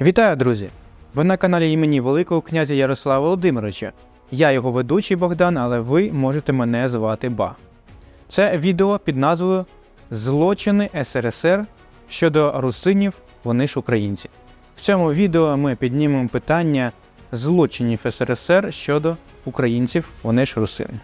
Вітаю, друзі! Ви на каналі імені Великого князя Ярослава Володимировича. Я його ведучий Богдан, але ви можете мене звати Ба. Це відео під назвою Злочини СРСР щодо русинів, вони ж українці. В цьому відео ми піднімемо питання злочинів СРСР щодо українців, вони ж русини.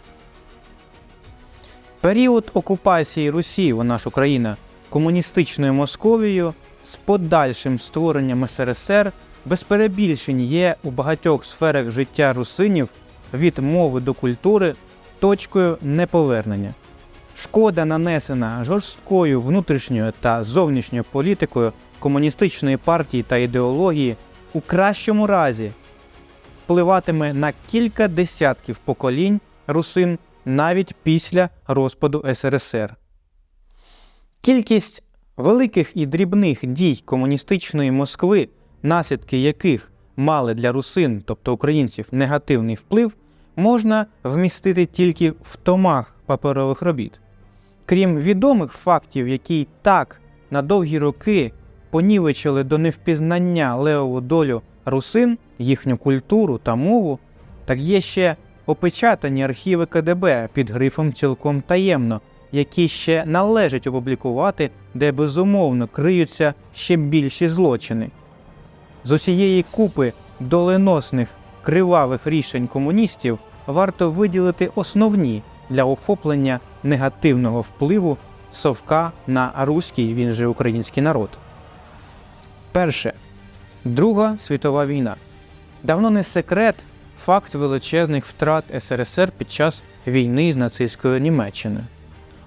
Період окупації Русі, вона ж Україна, комуністичною Московією з подальшим створенням СРСР без перебільшень є у багатьох сферах життя русинів від мови до культури точкою неповернення. Шкода, нанесена жорсткою внутрішньою та зовнішньою політикою комуністичної партії та ідеології, у кращому разі впливатиме на кілька десятків поколінь русин навіть після розпаду СРСР. Кількість великих і дрібних дій комуністичної Москви, наслідки яких мали для русин, тобто українців, негативний вплив, можна вмістити тільки в томах паперових робіт. Крім відомих фактів, які так на довгі роки понівечили до невпізнання левову долю русин, їхню культуру та мову, так є ще опечатані архіви КДБ під грифом цілком таємно, які ще належить опублікувати, де безумовно криються ще більші злочини. З усієї купи доленосних кривавих рішень комуністів варто виділити основні для охоплення негативного впливу совка на руський, він же український народ. Перше. Друга світова війна. Давно не секрет факт величезних втрат СРСР під час війни з нацистською Німеччиною.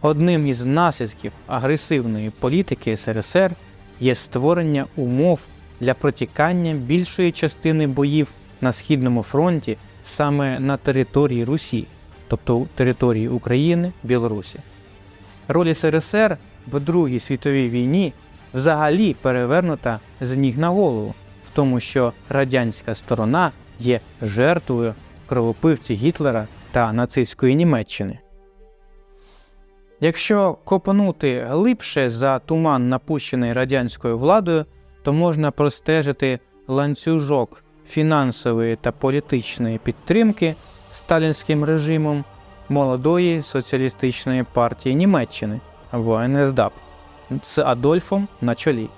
Одним із наслідків агресивної політики СРСР є створення умов для протікання більшої частини боїв на Східному фронті саме на території Русі, тобто території України, Білорусі. Роль СРСР в Другій світовій війні взагалі перевернута з ніг на голову, в тому, що радянська сторона є жертвою кровопивці Гітлера та нацистської Німеччини. Якщо копнути глибше за туман, напущений радянською владою, то можна простежити ланцюжок фінансової та політичної підтримки сталінським режимом молодої соціалістичної партії Німеччини або НСДАП з Адольфом на чолі.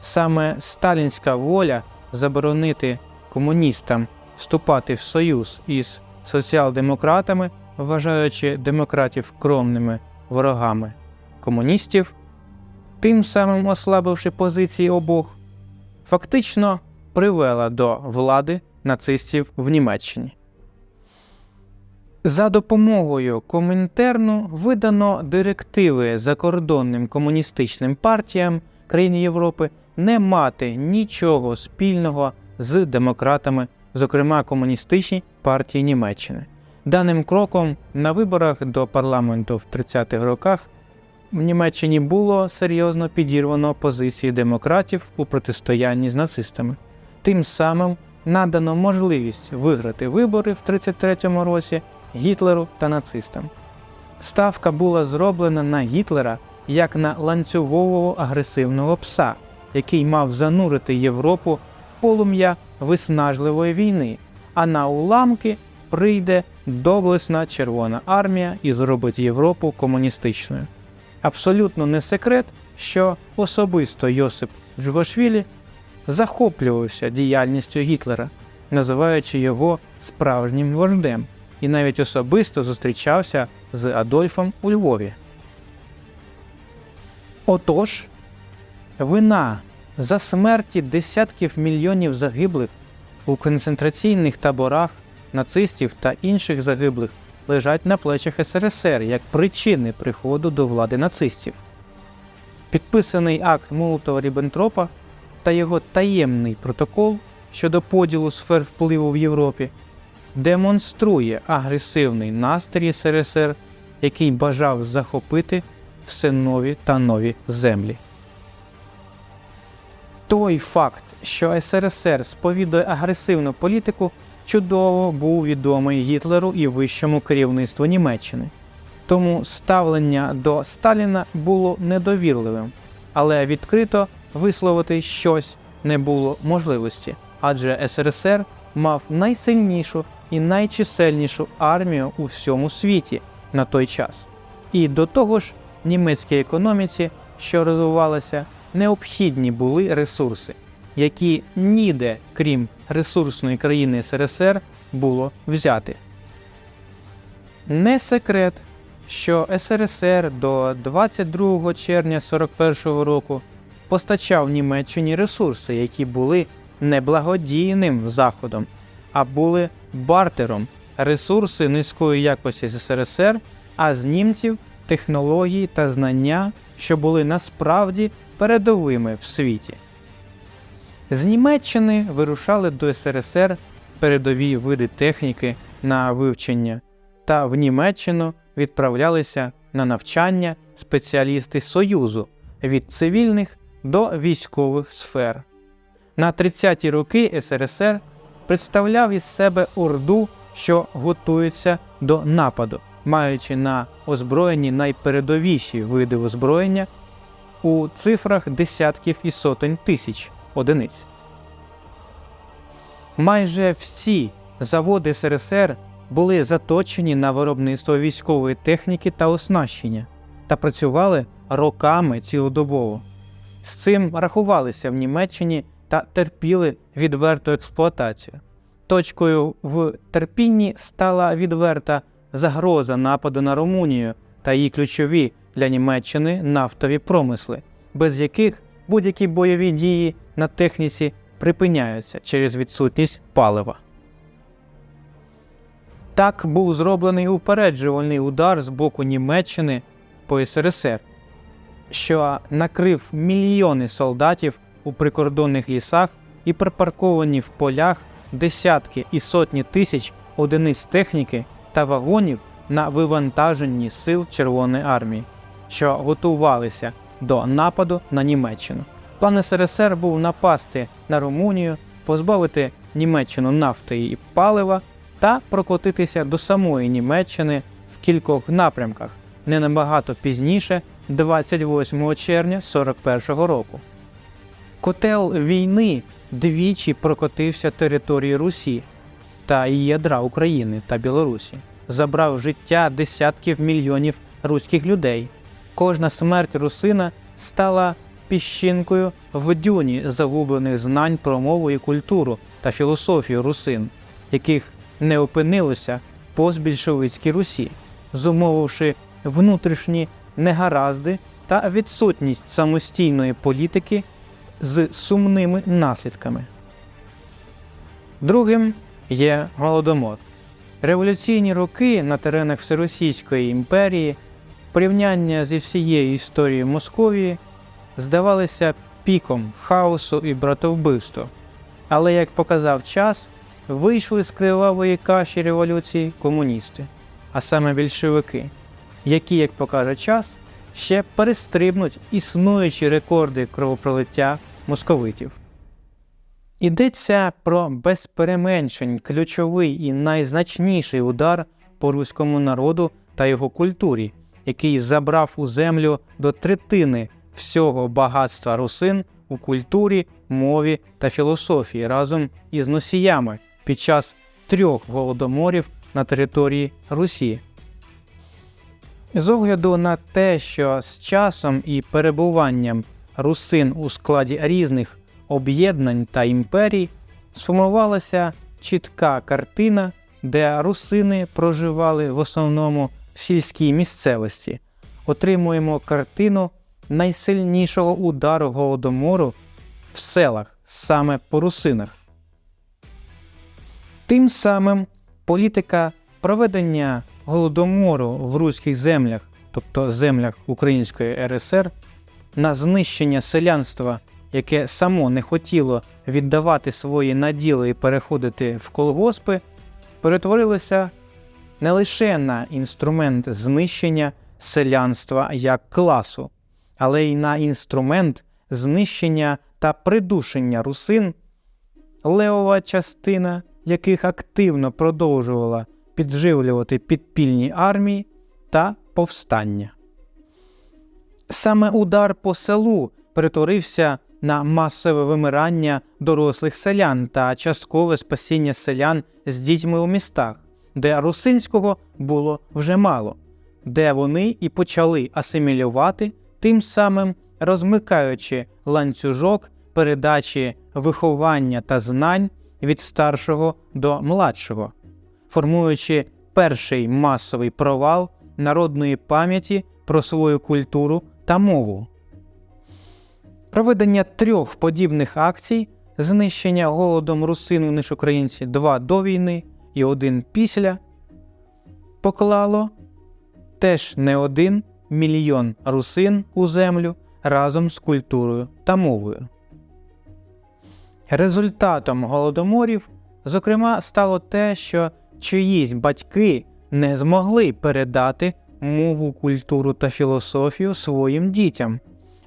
Саме сталінська воля заборонити комуністам вступати в союз із соціал-демократами, вважаючи демократів кровними ворогами комуністів, тим самим ослабивши позиції обох, фактично привела до влади нацистів в Німеччині. За допомогою Комінтерну видано директиви закордонним комуністичним партіям країн Європи не мати нічого спільного з демократами, зокрема комуністичній партії Німеччини. Даним кроком на виборах до парламенту в 30-х роках в Німеччині було серйозно підірвано позиції демократів у протистоянні з нацистами. Тим самим надано можливість виграти вибори в 33-му році Гітлеру та нацистам. Ставка була зроблена на Гітлера як на ланцюгового агресивного пса, який мав занурити Європу в полум'я виснажливої війни, а на уламки прийде доблесна Червона армія і зробить Європу комуністичною. Абсолютно не секрет, що особисто Йосип Джугашвілі захоплювався діяльністю Гітлера, називаючи його справжнім вождем, і навіть особисто зустрічався з Адольфом у Львові. Отож, вина за смерті десятків мільйонів загиблих у концентраційних таборах нацистів та інших загиблих лежать на плечах СРСР як причини приходу до влади нацистів. Підписаний акт Молотова Ріббентропа та його таємний протокол щодо поділу сфер впливу в Європі демонструє агресивний настрій СРСР, який бажав захопити все нові та нові землі. Той факт, що СРСР сповідує агресивну політику, чудово був відомий Гітлеру і вищому керівництву Німеччини. Тому ставлення до Сталіна було недовірливим, але відкрито висловити щось не було можливості, адже СРСР мав найсильнішу і найчисельнішу армію у всьому світі на той час. І до того ж, німецькій економіці, що розвивалася, необхідні були ресурси, які ніде, крім ресурсної країни СРСР, було взяти. Не секрет, що СРСР до 22 червня 41 року постачав Німеччині ресурси, які були не благодійним заходом, а були бартером ресурси низької якості з СРСР, а з німців технології та знання, що були насправді передовими в світі. З Німеччини вирушали до СРСР передові види техніки на вивчення, та в Німеччину відправлялися на навчання спеціалісти Союзу від цивільних до військових сфер. На 30-ті роки СРСР представляв із себе Орду, що готується до нападу, маючи на озброєнні найпередовіші види озброєння у цифрах десятків і сотень тисяч одиниць. Майже всі заводи СРСР були заточені на виробництво військової техніки та оснащення та працювали роками цілодобово. З цим рахувалися в Німеччині та терпіли відверту експлуатацію. Точкою в терпінні стала відверта загроза нападу на Румунію та її ключові для Німеччини нафтові промисли, без яких будь-які бойові дії на техніці припиняються через відсутність палива. Так був зроблений упереджувальний удар з боку Німеччини по СРСР, що накрив мільйони солдатів у прикордонних лісах і припарковані в полях десятки і сотні тисяч одиниць техніки та вагонів на вивантаженні сил Червоної армії, що готувалися до нападу на Німеччину. План СРСР був напасти на Румунію, позбавити Німеччину нафти і палива та прокотитися до самої Німеччини в кількох напрямках не набагато пізніше, 28 червня 41-го року. Котел війни двічі прокотився територією Русі та ядра України та Білорусі, забрав життя десятків мільйонів руських людей. Кожна смерть русина стала піщинкою в дюні загублених знань про мову і культуру та філософію русин, яких не опинилося в постбільшовицькій Русі, зумовивши внутрішні негаразди та відсутність самостійної політики з сумними наслідками. Другим є Голодомор. Революційні роки на теренах Всеросійської імперії, порівняння зі всією історією Московії, здавалися піком хаосу і братовбивства. Але, як показав час, вийшли з кривавої каші революції комуністи, а саме більшовики, які, як покаже час, ще перестрибнуть існуючі рекорди кровопролиття московитів. Йдеться про без переменшень ключовий і найзначніший удар по руському народу та його культурі, який забрав у землю до третини всього багатства русин у культурі, мові та філософії разом із носіями під час трьох голодоморів на території Русі. З огляду на те, що з часом і перебуванням русин у складі різних об'єднань та імперій сформувалася чітка картина, де русини проживали в основному сільській місцевості, отримуємо картину найсильнішого удару голодомору в селах саме по русинах. Тим самим політика проведення голодомору в руських землях, тобто землях Української РСР, на знищення селянства, яке само не хотіло віддавати свої наділи і переходити в колгоспи, перетворилося не лише на інструмент знищення селянства як класу, але й на інструмент знищення та придушення русин, левова частина яких активно продовжувала підживлювати підпільні армії та повстання. Саме удар по селу перетворився на масове вимирання дорослих селян та часткове спасіння селян з дітьми у містах, де русинського було вже мало, де вони і почали асимілювати, тим самим розмикаючи ланцюжок передачі виховання та знань від старшого до младшого, формуючи перший масовий провал народної пам'яті про свою культуру та мову. Проведення трьох подібних акцій знищення голодом русин у ниш українці два до війни і один після поклало теж не один мільйон русин у землю разом з культурою та мовою. Результатом голодоморів, зокрема, стало те, що чиїсь батьки не змогли передати мову, культуру та філософію своїм дітям,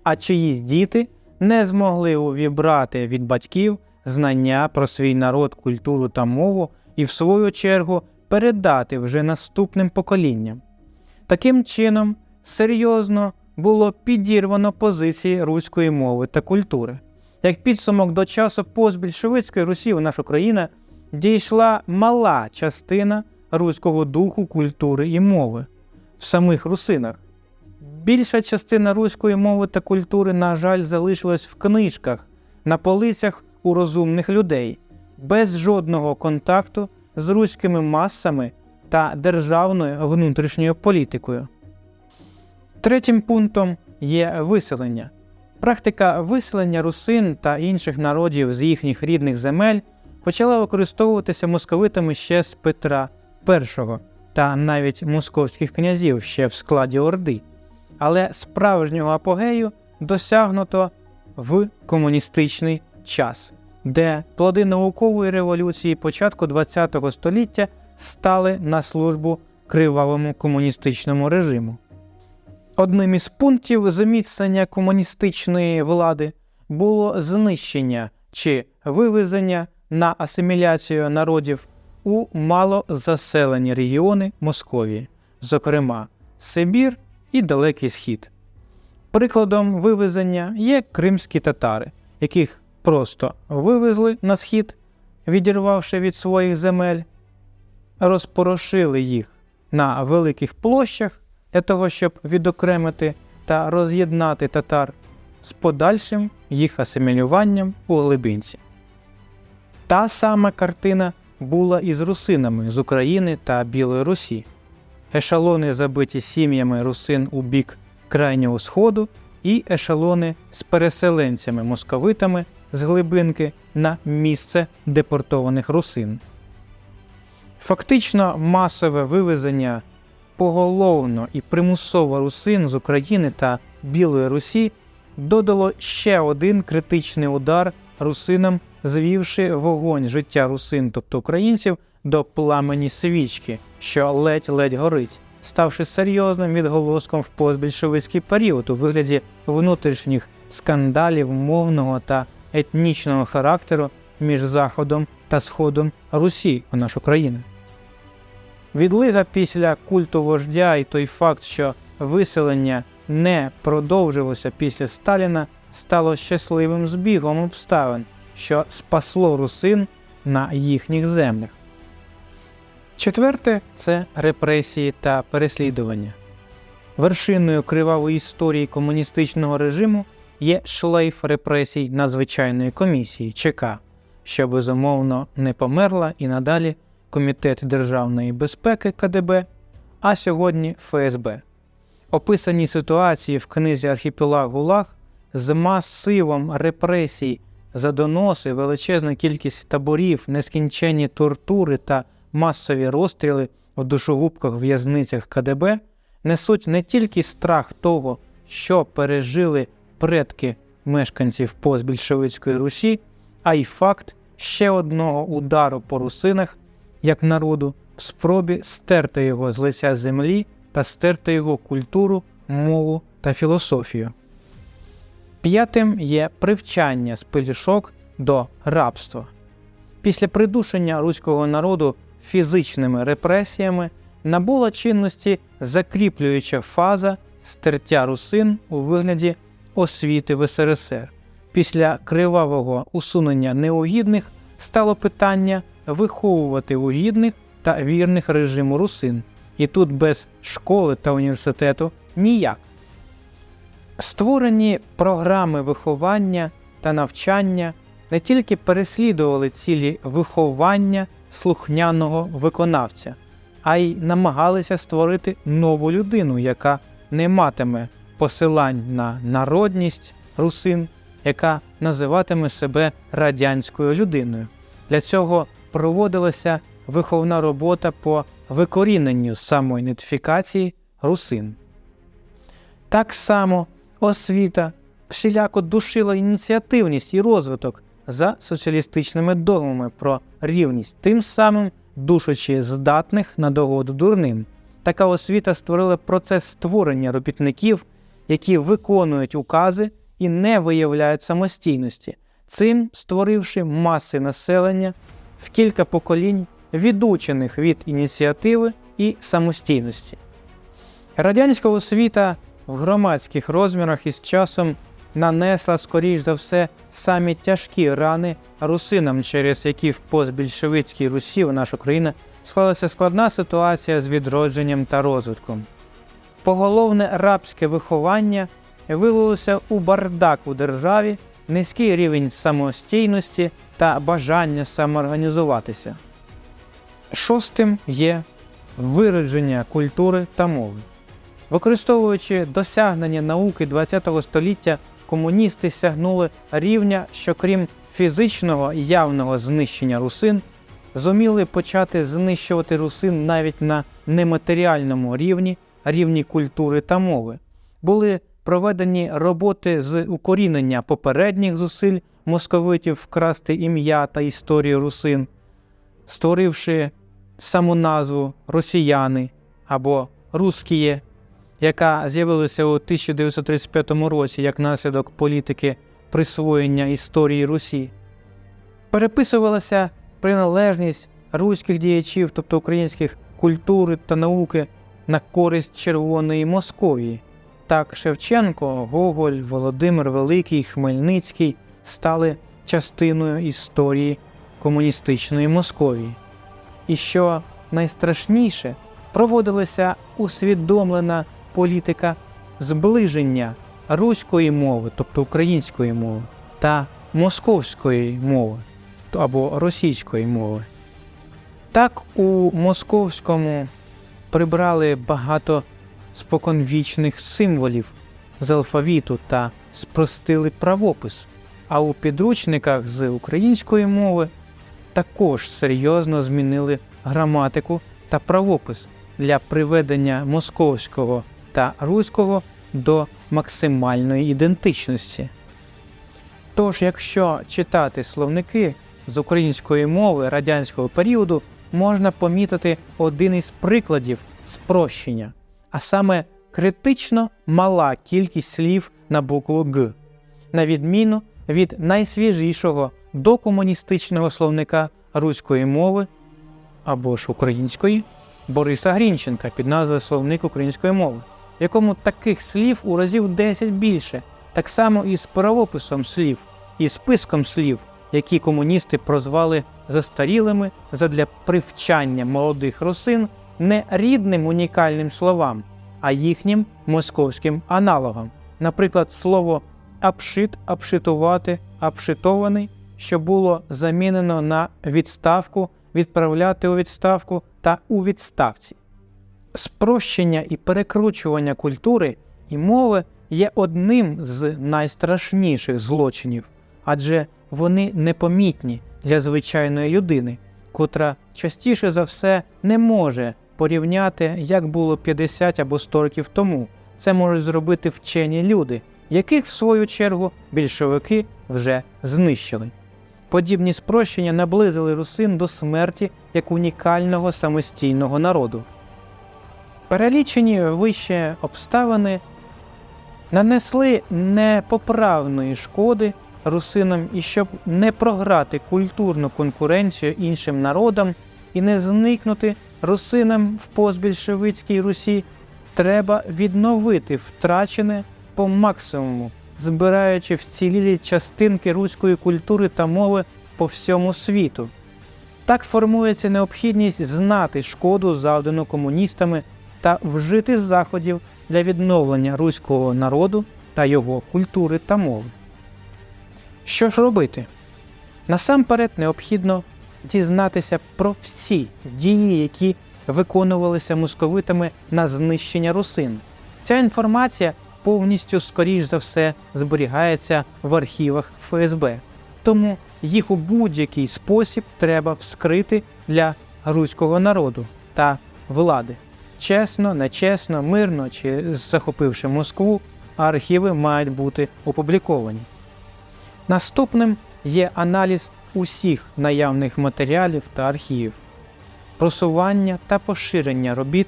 а чиїсь діти не змогли увібрати від батьків знання про свій народ, культуру та мову і, в свою чергу, передати вже наступним поколінням. Таким чином, серйозно було підірвано позиції руської мови та культури. Як підсумок до часу постбільшовицької Русі у нашу країну дійшла мала частина руського духу, культури і мови в самих русинах. Більша частина руської мови та культури, на жаль, залишилась в книжках, на полицях у розумних людей, без жодного контакту з руськими масами та державною внутрішньою політикою. Третім пунктом є виселення. Практика виселення русин та інших народів з їхніх рідних земель почала використовуватися московитами ще з Петра І та навіть московських князів ще в складі Орди. Але справжнього апогею досягнуто в комуністичний час, де плоди наукової революції початку ХХ століття стали на службу кривавому комуністичному режиму. Одним із пунктів заміцнення комуністичної влади було знищення чи вивезення на асиміляцію народів у малозаселені регіони Московії, зокрема Сибір і Далекий Схід. Прикладом вивезення є кримські татари, яких просто вивезли на схід, відірвавши від своїх земель, розпорошили їх на великих площах для того, щоб відокремити та роз'єднати татар з подальшим їх асимілюванням у глибинці. Та сама картина була і з русинами з України та Білої Русі. Ешелони забиті сім'ями русин у бік крайнього сходу, і ешелони з переселенцями московитами з глибинки на місце депортованих русин. Фактично масове вивезення поголовно і примусово русин з України та Білої Русі додало ще один критичний удар русинам, звівши вогонь життя русин, тобто українців, до пламені свічки, що ледь-ледь горить, ставши серйозним відголоском в постбільшовицький період у вигляді внутрішніх скандалів мовного та етнічного характеру між Заходом та Сходом Русі у нашу країну. Відлига після культу вождя і той факт, що виселення не продовжилося після Сталіна, стало щасливим збігом обставин, що спасло русин на їхніх землях. Четверте це репресії та переслідування. Вершиною кривавої історії комуністичного режиму є шлейф репресій надзвичайної комісії ЧК, що безумовно не померла і надалі Комітет державної безпеки КДБ, а сьогодні ФСБ. Описані ситуації в книзі Архіпелаг ГУЛАГ з масивом репресій за доноси, величезна кількість таборів, нескінченні тортури та масові розстріли в душогубках в'язницях КДБ несуть не тільки страх того, що пережили предки мешканців постбільшовицької Русі, а й факт ще одного удару по русинах як народу в спробі стерти його з лиця землі та стерти його культуру, мову та філософію. П'ятим є привчання спилішок до рабства. Після придушення руського народу фізичними репресіями набула чинності закріплююча фаза стертя русин у вигляді освіти в СРСР, Після кривавого усунення неугідних стало питання виховувати угідних та вірних режиму русин. І тут без школи та університету ніяк. Створені програми виховання та навчання не тільки переслідували цілі виховання слухняного виконавця, а й намагалися створити нову людину, яка не матиме посилань на народність русин, яка називатиме себе радянською людиною. Для цього проводилася виховна робота по викоріненню самоідентифікації русин. Так само освіта всіляко душила ініціативність і розвиток за соціалістичними догмами про рівність, тим самим душачи здатних на догоду дурним. Така освіта створила процес створення робітників, які виконують укази і не виявляють самостійності, цим створивши маси населення в кілька поколінь, відучених від ініціативи і самостійності. Радянська освіта в громадських розмірах із часом нанесла, скоріш за все, самі тяжкі рани русинам, через які в постбільшовицькій Русі в нашу країну склалася складна ситуація з відродженням та розвитком. Поголовне рабське виховання вилилося у бардак у державі, низький рівень самостійності та бажання самоорганізуватися. Шостим є виродження культури та мови. Використовуючи досягнення науки ХХ століття, комуністи сягнули рівня, що крім фізичного явного знищення русин, зуміли почати знищувати русин навіть на нематеріальному рівні, рівні культури та мови. Були проведені роботи з укорінення попередніх зусиль московитів вкрасти ім'я та історію русин, створивши саму назву росіяни або рускіє, яка з'явилася у 1935 році як наслідок політики присвоєння історії Русі. Переписувалася приналежність руських діячів, тобто українських культури та науки, на користь Червоної Московії. Так Шевченко, Гоголь, Володимир Великий, Хмельницький стали частиною історії комуністичної Московії. І що найстрашніше, проводилася усвідомлена політика зближення руської мови, тобто української мови, та московської мови або російської мови. Так у московському прибрали багато споконвічних символів з алфавіту та спростили правопис, а у підручниках з української мови також серйозно змінили граматику та правопис для приведення московського та руського до максимальної ідентичності. Тож, якщо читати словники з української мови радянського періоду, можна помітити один із прикладів спрощення, а саме критично мала кількість слів на букву Г, на відміну від найсвіжішого докомуністичного словника руської мови або ж української Бориса Грінченка під назвою Словник української мови, в якому таких слів у разів 10 більше, так само і з правописом слів, і списком слів, які комуністи прозвали застарілими задля привчання молодих русин не рідним унікальним словам, а їхнім московським аналогам. Наприклад, слово апшит, апшитувати, апшитований, що було замінено на відставку, відправляти у відставку та у відставці. Спрощення і перекручування культури і мови є одним з найстрашніших злочинів, адже вони непомітні для звичайної людини, котра частіше за все не може порівняти, як було 50 або 100 років тому. Це можуть зробити вчені люди, яких, в свою чергу, більшовики вже знищили. Подібні спрощення наблизили русин до смерті як унікального самостійного народу. Перелічені вище обставини нанесли непоправної шкоди русинам і щоб не програти культурну конкуренцію іншим народам і не зникнути русинам в постбільшовицькій Русі, треба відновити втрачене по максимуму збираючи вцілілі частинки руської культури та мови по всьому світу. Так формується необхідність знати шкоду, завдану комуністами, та вжити заходів для відновлення руського народу та його культури та мови. Що ж робити? Насамперед необхідно дізнатися про всі дії, які виконувалися московитами на знищення русин. Ця інформація повністю, скоріш за все, зберігається в архівах ФСБ. Тому їх у будь-який спосіб треба вскрити для руського народу та влади. Чесно, нечесно, мирно чи захопивши Москву, архіви мають бути опубліковані. Наступним є аналіз усіх наявних матеріалів та архівів, просування та поширення робіт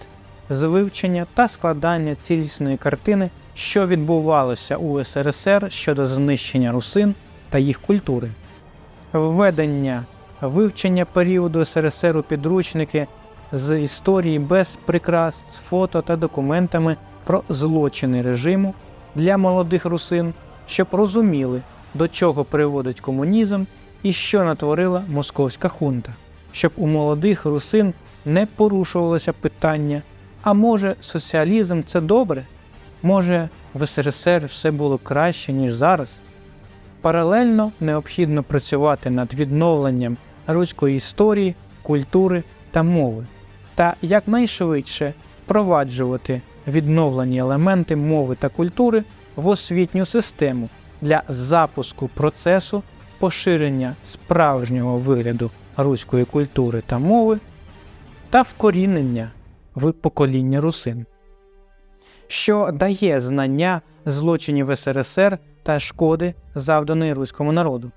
з вивчення та складання цілісної картини, що відбувалося у СРСР щодо знищення русин та їх культури, введення вивчення періоду СРСР у підручники з історії без прикрас, з фото та документами про злочини режиму для молодих русин, щоб розуміли, до чого приводить комунізм і що натворила московська хунта, щоб у молодих русин не порушувалося питання: а може, соціалізм це добре? Може, в СРСР все було краще, ніж зараз? Паралельно необхідно працювати над відновленням руської історії, культури та мови, та якнайшвидше впроваджувати відновлені елементи мови та культури в освітню систему для запуску процесу поширення справжнього вигляду руської культури та мови та вкорінення в покоління русин, що дає знання злочинів СРСР та шкоди, завданої руському народу.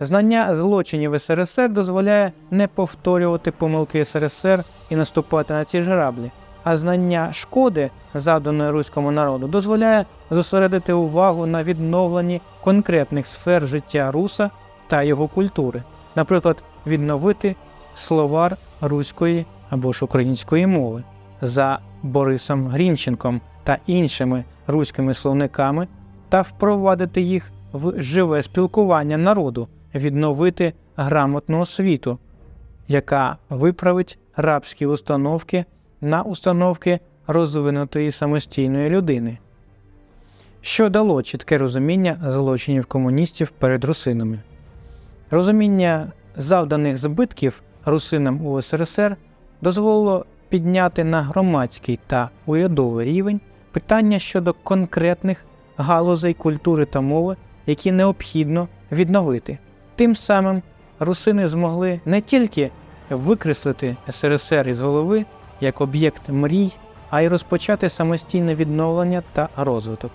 Знання злочинів СРСР дозволяє не повторювати помилки СРСР і наступати на ці ж граблі, а знання шкоди, завданої руському народу, дозволяє зосередити увагу на відновленні конкретних сфер життя руса та його культури, наприклад, відновити словар руської або ж української мови. За Борисом Грінченком та іншими руськими словниками та впровадити їх в живе спілкування народу, відновити грамотну освіту, яка виправить рабські установки на установки розвинутої самостійної людини, що дало чітке розуміння злочинів комуністів перед русинами. Розуміння завданих збитків русинам у СРСР дозволило підняти на громадський та урядовий рівень питання щодо конкретних галузей культури та мови, які необхідно відновити. Тим самим русини змогли не тільки викреслити СРСР із голови як об'єкт мрій, а й розпочати самостійне відновлення та розвиток.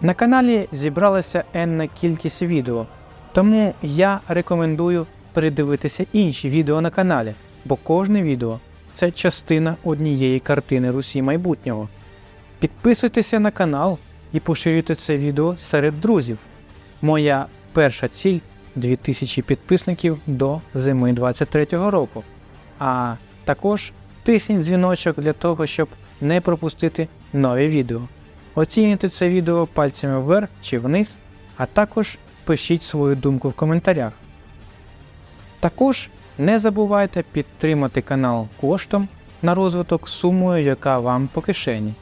На каналі зібралася енна кількість відео, тому я рекомендую передивитися інші відео на каналі, бо кожне відео це частина однієї картини Русі майбутнього. Підписуйтеся на канал і поширюйте це відео серед друзів. Моя перша ціль 2000 підписників до зими 23-го року. А також тисніть дзвіночок для того, щоб не пропустити нові відео. Оцінюйте це відео пальцями вверх чи вниз, а також пишіть свою думку в коментарях. Також не забувайте підтримати канал коштом на розвиток сумою, яка вам по кишені.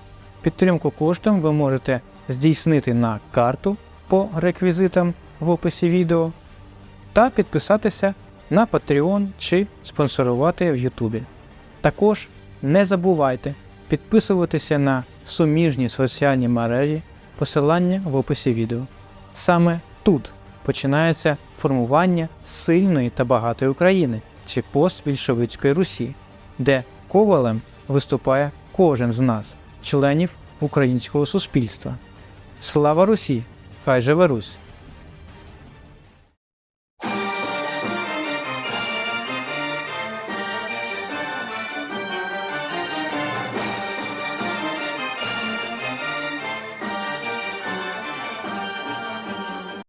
Підтримку коштом ви можете здійснити на карту по реквізитам в описі відео та підписатися на Patreon чи спонсорувати в Ютубі. Також не забувайте підписуватися на суміжні соціальні мережі, посилання в описі відео. Саме тут починається формування сильної та багатої України чи постбільшовицької Русі, де ковалем виступає кожен з нас, членів українського суспільства. Слава Русі! Хай живе Русь!